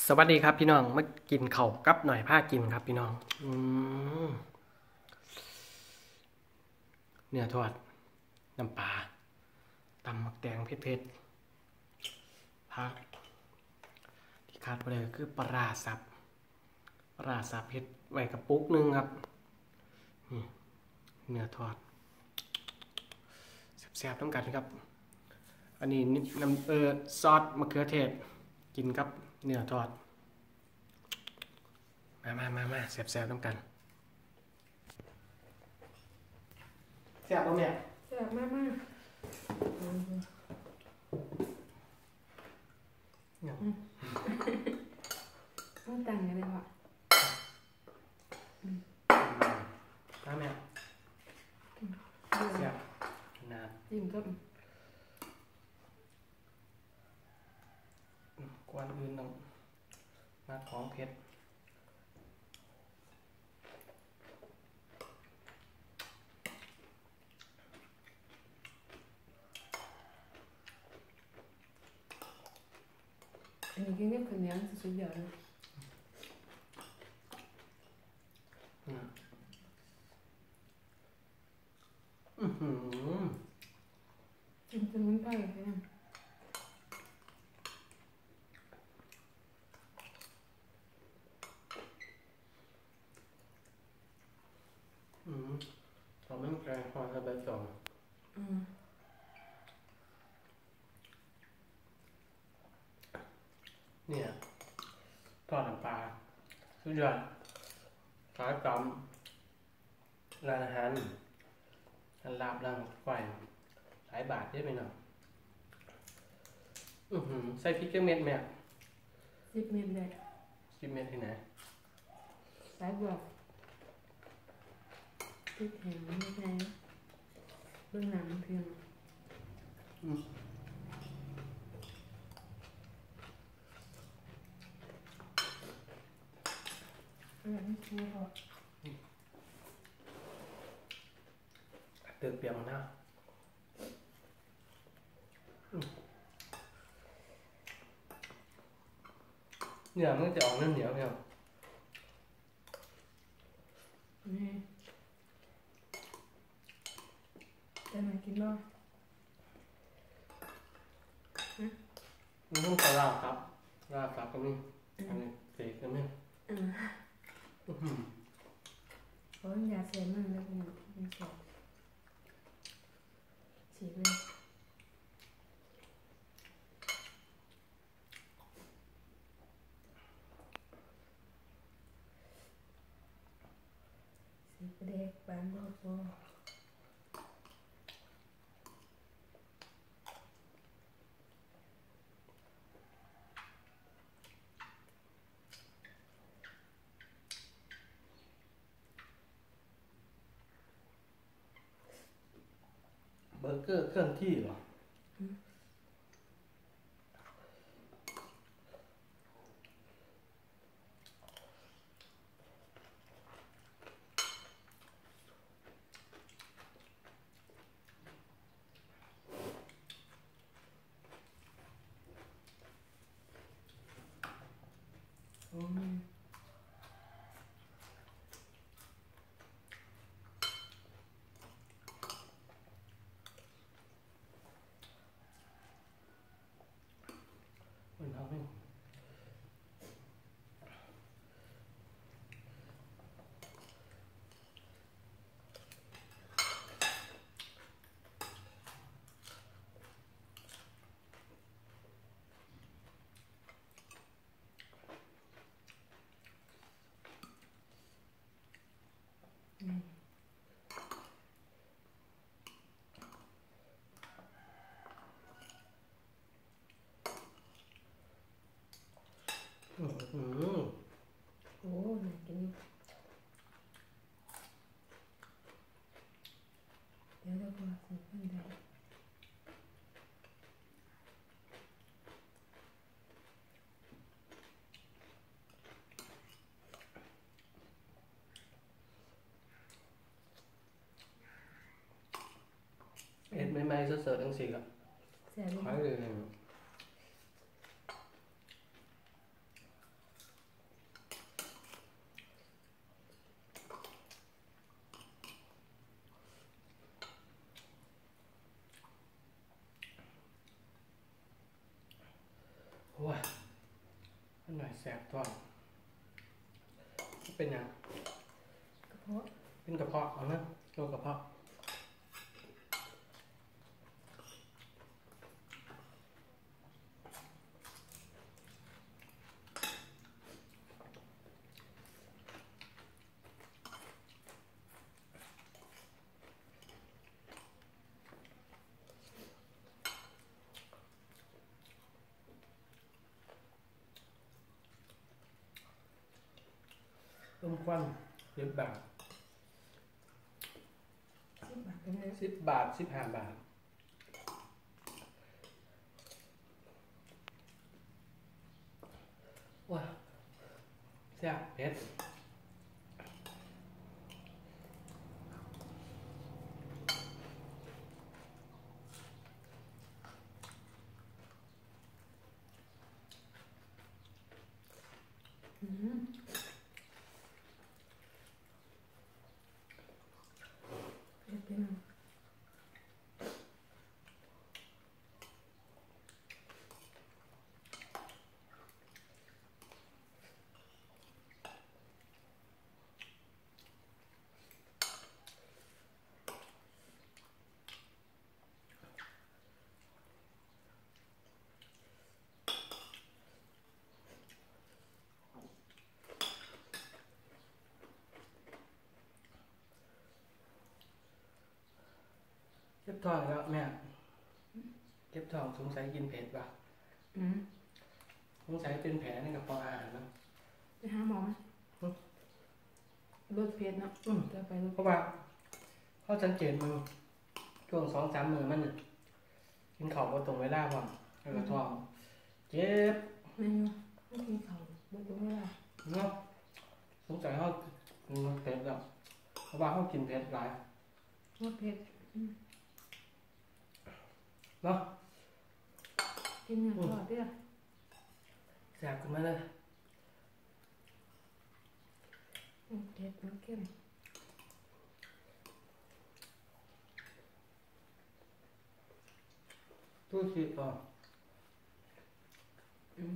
สวัสดีครับพี่น้องมากินเข่ากับหน่อยผ้ากินครับพี่น้องอเนื้อทอดน้ำปลาตำหมักแดงเผ็ดๆผักที่ขาดไปเลยคือปลาสับปลาสับเผ็ดไว้กระปุกนึงครับเนื้อทอดแซ่บๆต้องกันครับ อันนี้น้ำเออซอสมะเขือเทศกินกับ เนื้อทอด มามามามาแซ่บๆต้องกันแซ่บป่ะแม่แซ่บมากมากเนี่ยต้องแต่งกันเลยว่ะมาแม่เดี๋ยวแซ่บนานจิ้มก็ กวนอื่น ต้องมาของเผ็ดอันนี้กินกับข้าวเหนียวสุดยอดเลยอืมอื้อหือจิ้มจนมันไปเลยนะ อืมตอนนั้นแกงพอจะไปสอง อืม เนี่ยทอดน้ำปลาสุดยอดขายกำร้านอาหารร้านลาบร้านไฟหลายบาทได้ไหมเนาะอือหือใส่พริกเกลือเม็ดไหมอะสิบเมตรเลยสิบเม็ดที่ไหนสายบวกพริกแห้งไม่ใช่เบื้องหลังเพียง เออไม่ชัวร์หรอกเติมเปรี้ยวนะอืมเนี่ยมันจะออกเนื้อเหนียวเนี่ยนี่จะมากินบ่มันต้องใส่ลาบครับลาบครับก็มีอันนี้เสกก็มี อ่าอื้อหือเราะยาเสียมันแล้วเนี่ยมันสอบฉีดเลยสีกระเด็กบานโลโก้เบอร์เกอร์เครื่องที่ สดๆทั้งสี่ละเสียเลยขายเลยนะว้หน่อยแสบตัวเป็นยังกระเพาะเป็นกระเพาะเอานอะโรคกระเพาะ ต้มควันเย็บบาทสิบบาทเป็นไง สิบบาทสิบห้าบาท ว้าแซ่บเผ็ด อืม เผ็ดเป็นไง เก็บ ท้องแล้วแม่เก็บท้องสงสัยกินเผ็ดป่ะอืมสงสัยเป็นแผลในกระเพาะอาหารนะไปหาหมอไหมอืมลดเพชรเนาะอืมจะไปลดเพราะว่าเขาสังเกตมือช่วงสองสามมือมันน่ะกินข้าวบ่ตรงเวลาพร้อมแล้วก็ท้องเจ็บไม่อยู่ไม่กินข้าวลดตรงเวลาเนาะสงสัยเขากินเผ็ดแล้วเพราะว่าเขากินเผ็ดหลายลดเพชร เนาะกินอย่างทอดเด้อแสบขึ้นมาเลยอืมเผ็ดมันเข้มตู้ชีต่ออืม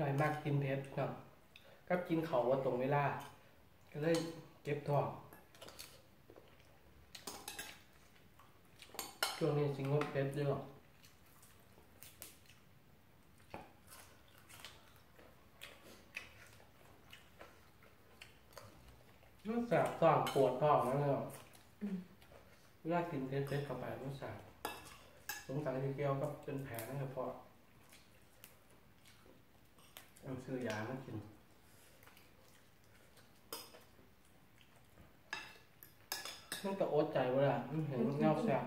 หน่อยมากกินเผ็ดเนาะกับกินเขาวว่าตรงเวลา ก็เลยเก็บท้องช่วงนี้สิงดเผ็ดเยอะมันแสบท้องปวดท้องแล้วเนาะอืมเวลากินเผ็ดๆเข้าไปมันแสบสงสัยที่เกี่ยวกับเป็นแผลในกระเพาะ ต้องซื้อยามากินมันก็อดใจเวลามันเห็นมันเงาแสบ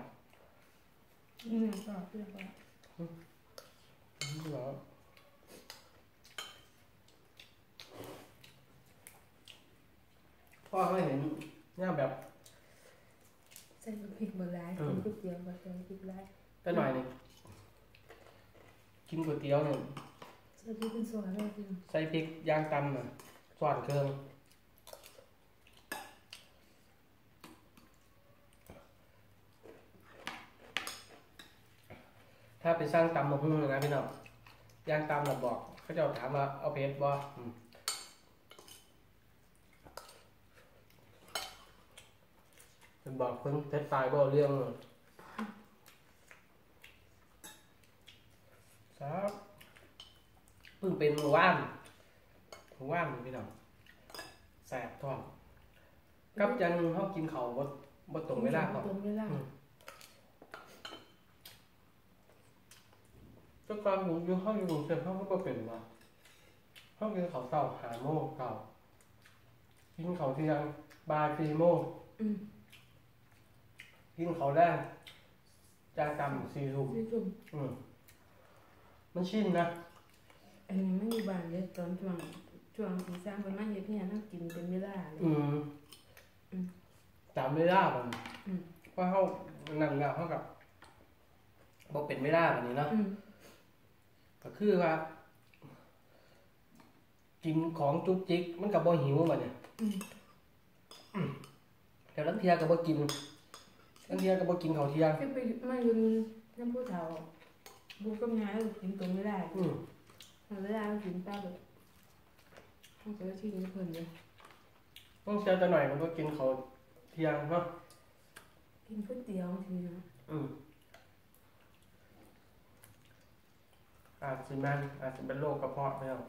กินอย่างทอดเด้อว่ามันเหรอพ่อเขาเห็นเนี่ยแบบใส่พริกบะหลายอืมกินก๋วยเตี๋ยวบะใส่พริกหลายแต่หน่อยหนึงกินก๋วยเตี๋ยวหนึ่งใส่พริกเป็นส่วนเลยจริงใส่พริกย่างตำน่ะสว่านเครื่องถ้าไปสร้างตำมาหุ้งนะพี่น้องย่างตำน่ะบอกเขาจะถามว่าเอาเพชรบ่อืมเป็นบอกคนเพชรตายบ่เรื่องเลยครับ เพิ่งเป็นเมื่อวานเมื่อวานนี่พี่น้องแสบท้องกับจังเขากินเขาวบ่บ่ตรงเวลาก่อนตรงเวลาอืมก็กลางอยู่ห้องอยู่เต็มห้องก็เป็นว่าห้องกินเขาวเต่าหาโมงเก่ากินเขาวเที่ยงบายสี่โมงอืมกินเขาวแรกจางกำสี่ทุ่มที่จุ่มอืมมันชินนะ อันนี้ไม่อยู่บ้านเลยตอนช่วงช่วงที่สร้างเป็นมาเฮ็ดเนี่ยนั่งกินเป็นเวลาเลยอืมอืมจำไม่ได้มันอืมว่าเขานั่งแล้วเขากับบอกเป็นไม่ได้แบบนี้เนาะอืมก็คือว่า กินของจุกจิก มันกับบ่หิวแบบเนี่ยออืมแต่ลังเทียก็บ่กินลังเทียก็บ่กินข้าวเที่ยงขึ้นไปมาอยู่น้ำผู้เฒ่าบุกก็งานแล้วกินตรงไม่ได้อืม เวลาเรากินป้าแบบต้องเจอที่นี่เพิ่นเลยต้องเจอแต่หน่อยมันก็กินข้าวเที่ยงเนาะกินก๋วยเตี๋ยวทีนะอืมอาจสิแม่นอาจจะเป็นโรคกระเพาะไปแล้ว